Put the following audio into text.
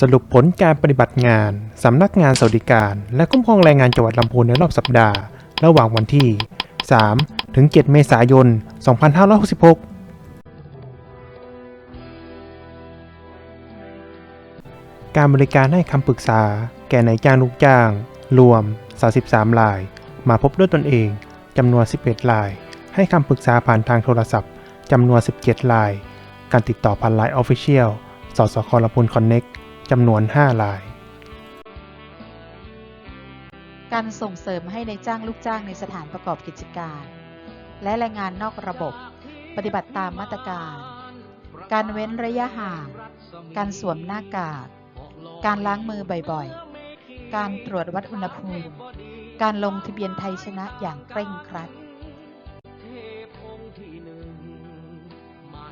สรุปผลการปฏิบัติงานสำนักงานสวัสดิการ และคุ้มครองแรงงานจังหวัดลำพูนในรอบสัปดาห์ ระหว่างวันที่ 3 ถึง 7 เมษายน 2566การบริการให้คำปรึกษา แก่นายจ้างลูกจ้าง รวม 33ราย มาพบด้วยตนเองจำนวน 11ราย ให้คำปรึกษาผ่านทางโทรศัพท์จำนวน 17ราย การติดต่อผ่านไลน์ออฟฟิเชียลสสคลพูนคอนเน็ก จำนวน 5 ราย การส่งเสริมให้ในจ้างลูกจ้างในสถานประกอบกิจการ และแรงงานนอกระบบ ปฏิบัติตามมาตรการ การเว้นระยะห่าง การสวมหน้ากาก การล้างมือบ่อยๆ การตรวจวัดอุณหภูมิ การลงทะเบียนไทยชนะอย่างเคร่งครัด